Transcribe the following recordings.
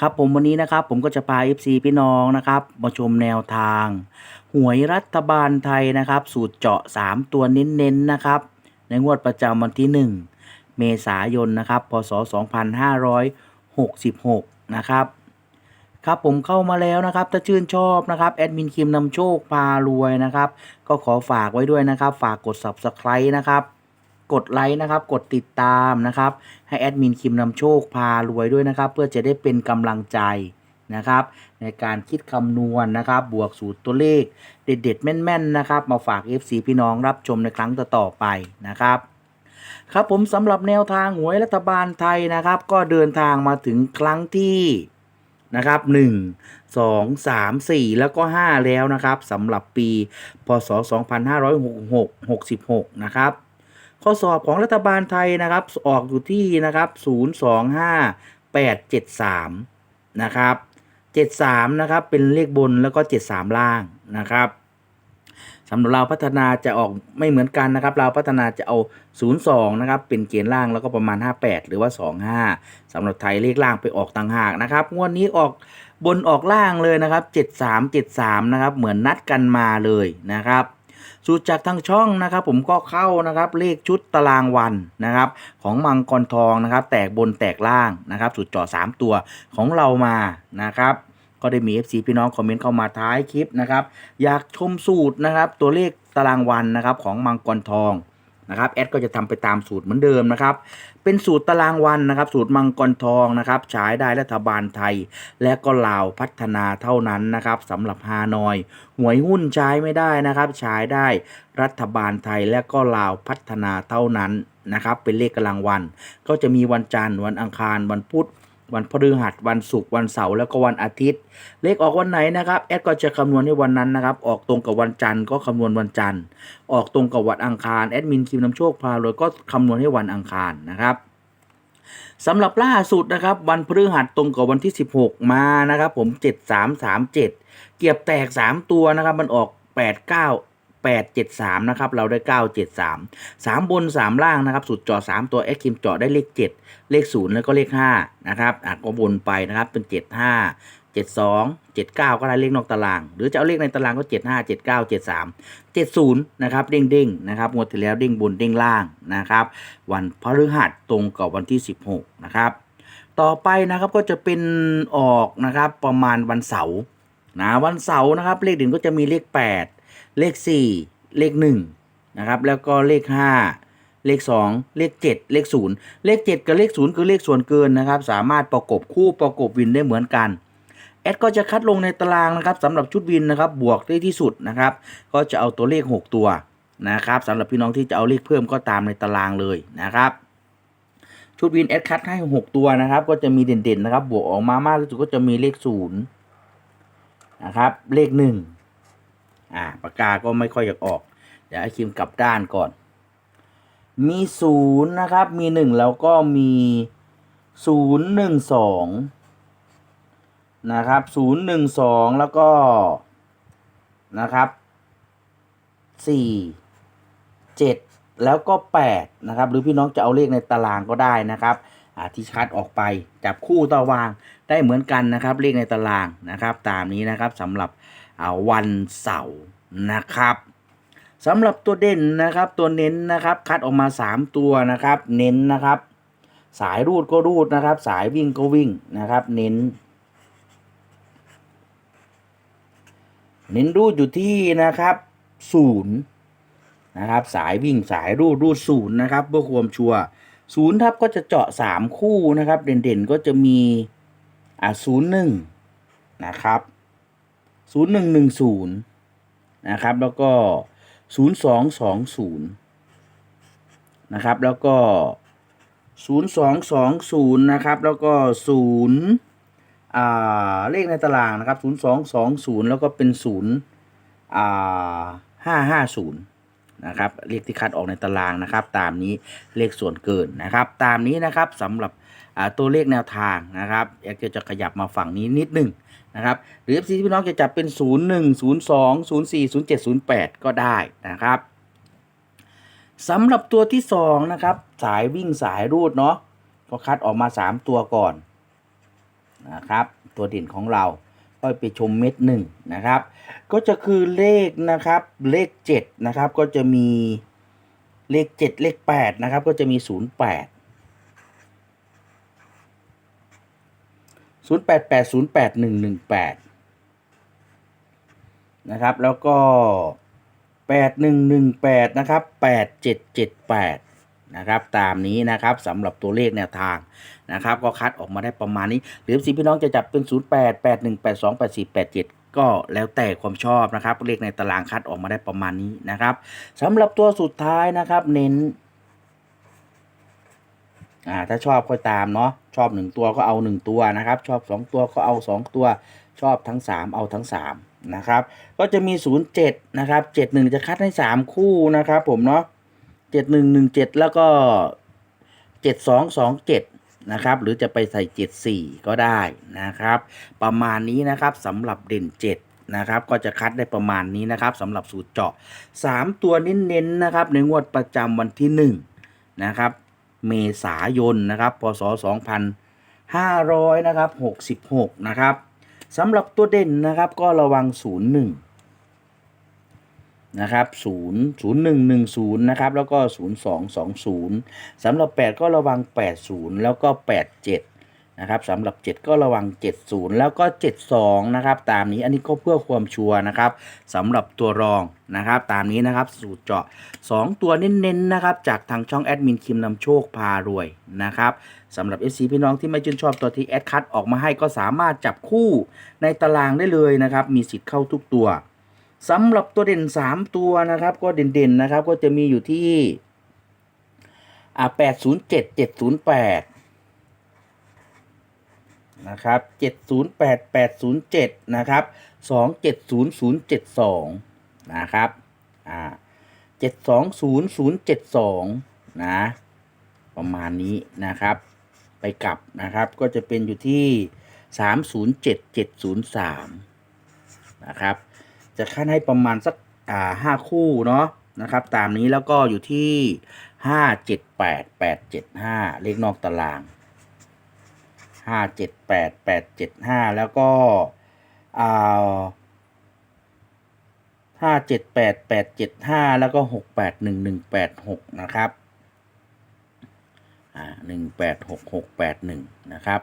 ครับผมวันนี้นะครับผมก็จะพา FC พี่น้องนะครับมาชมแนวทาง หวยรัฐบาลไทยนะครับ สูตรเจาะ 3 ตัวเน้นๆนะครับ ในงวดประจำวันที่ 1 เมษายนนะครับพศ 2566 นะครับครับผมเข้ามาแล้วนะครับถ้าชื่นชอบนะครับแอดมินคิมนำโชคพารวยนะครับ ก็ขอฝากไว้ด้วยนะครับ ฝากกด subscribe นะครับ กดไลค์นะครับ กดติดตามนะครับ ให้แอดมินคิมนำโชคพารวยด้วยนะครับ เพื่อจะได้เป็นกำลังใจนะครับ ในการคิดคำนวณนะครับ บวกสูตรตัวเลข เด็ดๆ แม่นๆ นะครับ มาฝาก FC พี่น้องรับชมในครั้งต่อๆไปนะครับครับผมสำหรับแนวทางหวยรัฐบาลไทยนะครับ ก็เดินทางมาถึงครั้งที่นะครับ1 2 3 4 แล้วก็ 5 แล้วนะครับสำหรับปี พศ 2566 66 นะครับ ข้อสอบของรัฐบาลไทยนะครับออกอยู่ที่นะครับ 025873 นะครับ 73 นะครับ เป็นเลขบนแล้วก็ 73 ล่างนะครับสำหรับเราพัฒนาจะออกไม่เหมือนกันนะครับเราพัฒนาจะเอา 02 นะครับ เป็นเกณฑ์ล่างแล้วก็ประมาณ 58 หรือว่า 25สำหรับไทยเลขล่างไปออกต่างหากนะครับงวดนี้ออกบนออกล่างเลยนะครับ 73 73 นะครับ เหมือนนัดกันมาเลยนะครับ สูตรจากทางช่องนะครับ ผมก็เข้านะครับเลขชุดตารางวันนะครับ ของมังกรทองนะครับ แตกบนแตกล่างนะครับ สูตรเจาะ3ตัวของเรามานะครับก็ได้มี FC พี่น้องคอมเมนต์เข้ามาท้ายคลิปนะครับ อยากชมสูตรนะครับ ตัวเลขตารางวันนะครับของมังกรทอง นะครับแอดก็จะทำไปตามสูตรเหมือนเดิมนะครับ เป็นสูตรตารางวันนะครับ สูตรมังกรทองนะครับใช้ได้รัฐบาลไทย และก็ลาวพัฒนาเท่านั้นนะครับสำหรับฮานอย หวยหุ้นใช้ไม่ได้นะครับใช้ได้รัฐบาลไทยและก็ลาวพัฒนาเท่านั้นนะครับ เป็นเลขกำลังวัน ก็จะมีวันจันทร์วันอังคารวันพุธ วันพฤหัสวันศุกร์วันเสาร์แล้วก็วันอาทิตย์ เลขออกวันไหนนะครับแอดก็จะคำนวณในวันนั้นนะครับ ออกตรงกับวันจันทร์ก็คำนวณวันจันทร์ ออกตรงกับวันอังคารแอดมินคิมนำโชคพาเลยก็คำนวณให้วันอังคารนะครับสำหรับล่าสุดนะครับ วันพฤหัสตรงกับวันที่ 16 มานะครับ ผม 7337 เกียบแตก 3 ตัวนะครับ มันออก 89 873นะครับเราได้ 973 3 บน 3 ล่างนะครับสุดจาะ3ตัวแอดคิมเจาะได้เลข 7 เลข 0 แล้วก็เลข5นะครับอะก็วนไปนะครับเป็น 75 72 79 ก็ได้เลขนอกตาราง หรือจะเอาเลขในตารางก็ 75 79 73 70 นะครับเด้งเด้งๆนะครับงวดที่แล้วเด้งบนเด้งล่างนะครับวันพฤหัสตรงกับวันที่ 16 นะครับ ต่อไปนะครับก็จะเป็นออกนะครับประมาณวันเสาร์นะวันเสาร์นะครับเลขเด่นก็จะมีเลข 8 เลข 4 เลข1นะครับแล้วก็เลข 5 เลข 2 เลข 7 เลข 0 เลข 7 กับเลข 0 คือเลขส่วนเกินนะครับ สามารถประกบคู่ประกบวินได้เหมือนกันแอดก็จะคัดลงในตารางนะครับสำหรับชุดวินนะครับบวกได้ที่สุดนะครับ ก็จะเอาตัวเลข 6 ตัวนะครับสำหรับพี่น้องที่จะเอาเลขเพิ่มก็ตามในตารางเลยนะครับ ชุดวินแอดคัดให้ 6 ตัวนะครับ ก็จะมีเด่นๆนะครับ บวกออกมามากที่สุดก็จะมีเลข0นะครับเลข 1 อ่าปากกาก็ไม่ค่อยอยากออกเดี๋ยวให้คิมกลับด้านก่อน มีศูนย์นะครับ มีหนึ่งแล้วก็มีศูนย์หนึ่งสองนะครับศูนย์หนึ่งสองแล้วก็นะครับสี่เจ็ดแล้วก็แปดนะครับ หรือพี่น้องจะเอาเลขในตารางก็ได้นะครับอ่าที่คัดออกไปจับคู่ต่อวางได้เหมือนกันนะครับ เลขในตารางนะครับ ตามนี้นะครับสำหรับ วันเสาร์นะครับสำหรับตัวเด่นนะครับตัวเน้นนะครับคัดออกมา 3 ตัวนะครับ เน้นนะครับ สายรูดก็รูดนะครับ สายวิ่งก็วิ่งนะครับ เน้น เน้นรูดอยู่ที่นะครับศูนย์นะครับ สายวิ่งสายรูดรูดศูนย์นะครับเพื่อความชัวร์ศูนย์ทับก็จะเจาะสามคู่นะครับ เด่นๆก็จะมีอ่าศูนย์หนึ่งนะครับ ศูนย์หนึ่งหนึ่งศูนย์นะครับ แล้วก็ศูนย์สองสองศูนย์นะครับ แล้วก็ศูนย์สองสองศูนย์นะครับ แล้วก็ศูนย์อ่าเลขในตารางนะครับศูนย์สองสองศูนย์แล้วก็เป็นศูนย์อ่าห้าห้าศูนย์นะครับเลขที่คัดออกในตารางนะครับ ตามนี้เลขส่วนเกินนะครับ ตามนี้นะครับสำหรับ ตัวเลขแนวทางนะครับอยากจะจะขยับมาฝั่งนี้นิดหนึงนะครับหรือ FC ที่พี่น้องจะจับเป็น 0 1 0 2 0 4 0 7 0 8 ก็ได้นะครับสำหรับตัวที่สองนะครับ สายวิ่งสายรูดเนาะก็คัดออกมา 3 ตัวก่อนนะครับ ตัวเด่นของเราก็ไปชมเม็ดหนึ่งนะครับ ก็จะคือเลขนะครับเลขเจ็ดนะครับ ก็จะมีเลขเจ็ดเลขแปดนะครับ ก็จะมีศู นย์แปดศูนย์แปดแปดศูนะครับ แล้วก็แปดหนึ่งหนึ่งแปดนะครับแปดเจ็ดเจ็ดแปดนะครับ ตามนี้นะครับสำหรับตัวเลขแนวทางนะครับ ก็คัดออกมาได้ประมาณนี้ หรือสีพี่น้องจะจับเป็น 0 8 8 1 8 2 8 4 8 7ก็แล้วแต่ความชอบนะครับ เลขในตารางคัดออกมาได้ประมาณนี้นะครับสำหรับตัวสุดท้ายนะครับ เน้น อ่าถ้าชอบก็ตามเนาะชอบ 1 ตัวก็เอา 1 ตัวนะครับ ชอบ 2 ตัวก็เอา 2 ตัวชอบทั้ง 3 เอาทั้ง 3 นะครับ ก็จะมี 0 7 นะครับ 71 จะคัดให้ 3 คู่นะครับ ผมเนาะ71 17 แล้วก็ 72 27 นะครับ หรือจะไปใส่ 74 ก็ได้นะครับ ประมาณนี้นะครับสำหรับเด่น 7นะครับก็จะคัดได้ประมาณนี้นะครับสำหรับสูตรเจาะ 3 ตัวเน้นๆนะครับในงวดประจำวันที่ 1 นะครับ เมษายนนะครับพศ 2500นะครับ66 นะครับสำหรับตัวเด่นนะครับก็ระวัง 01 นะครับ0 0 1 1 0 นะครับ แล้วก็ 0 2 2 0 สำหรับ 8 ก็ระวัง 80 แล้วก็ 87 นะครับสำหรับ 7 ก็ระวัง 70 แล้วก็ 72 นะครับ ตามนี้อันนี้ก็เพื่อความชัวร์นะครับสำหรับตัวรองนะครับ ตามนี้นะครับสูตรเจาะ 2 ตัวเน้นๆนะครับ จากทางช่องแอดมินคิมนำโชคพารวยนะครับสำหรับ FC พี่น้องที่ไม่ชื่นชอบตัวที่แอดคัดออกมาให้ก็สามารถจับคู่ในตารางได้เลยนะครับ มีสิทธิ์เข้าทุกตัวสำหรับตัวเด่น 3 ตัวนะครับ ก็เด่นๆนะครับก็จะมีอยู่ที่อ่า807 708 นะครับ 708 807 นะครับ 270072 นะครับ อ่า 720072 นะ ประมาณนี้นะครับ ไปกลับนะครับ ก็จะเป็นอยู่ที่ 307703 นะครับ จะขั้นให้ประมาณสัก อ่าห้าคู่เนาะนะครับ ตามนี้แล้วก็อยู่ที่ห้าเจ็ดแปดแปดเจ็ดห้าเลขนอกตาราง ห้าเจ็ดแปดแปดเจ็ดห้าแล้วก็อ่าห้าเจ็ดแปดแปดเจ็ดห้าแล้วก็หกแปดหนึ่งหนึ่งแปดหกนะครับอ่าหนึ่งแปดหกหกแปดหนึ่งนะครับ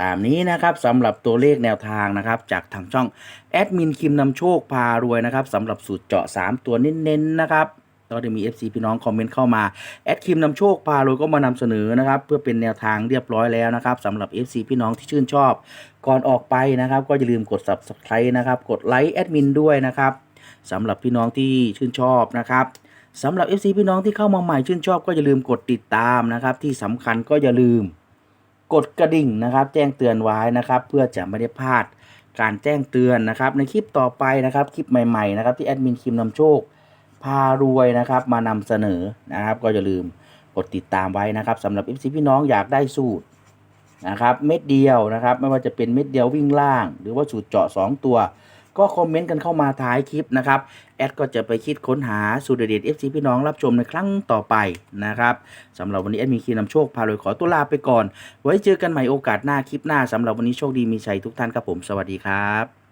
ตามนี้นะครับสำหรับตัวเลขแนวทางนะครับ จากทางช่องแอดมินคิมนำโชคพารวยนะครับสำหรับสูตรเจาะ 3 ตัวเน้นๆนะครับ ก็จะมี FC พี่น้องคอมเมนต์เข้ามาแอดคิมนำโชคพารยก็มานำเสนอนะครับเพื่อเป็นแนวทางเรียบร้อยแล้วนะครับสำหรับ FC พี่น้องที่ชื่นชอบ ก่อนออกไปนะครับ ก็อย่าลืมกด subscribe นะครับกดไลค์แอดมินด้วยนะครับสำหรับพี่น้องที่ชื่นชอบนะครับสำหรับ FC พี่น้องที่เข้ามาใหม่ชื่นชอบ ก็อย่าลืมกดติดตามนะครับ ที่สำคัญก็อย่าลืมกดกระดิ่งนะครับ แจ้งเตือนไว้นะครับ เพื่อจะไม่ได้พลาดการแจ้งเตือนนะครับ ในคลิปต่อไปนะครับ คลิปใหม่ๆนะครับที่แอดมินคิมนำโชค พารวยนะครับ มานำเสนอนะครับ ก็อย่าลืมกดติดตามไว้นะครับสำหรับ FC พี่น้องอยากได้สูตรนะครับเม็ดเดียวนะครับ ไม่ว่าจะเป็นเม็ดเดียววิ่งล่าง หรือว่าสูตรเจาะ 2 ตัว ก็คอมเมนต์กันเข้ามาท้ายคลิปนะครับแอดก็จะไปคิดค้นหาสูตรเด็ด FC พี่น้องรับชมในครั้งต่อไปนะครับสำหรับวันนี้แอดมินคีนำโชคพารวยขอตัวลาไปก่อน ไว้เจอกันใหม่โอกาสหน้าคลิปหน้าสำหรับวันนี้โชคดีมีชัยทุกท่านครับผมสวัสดีครับ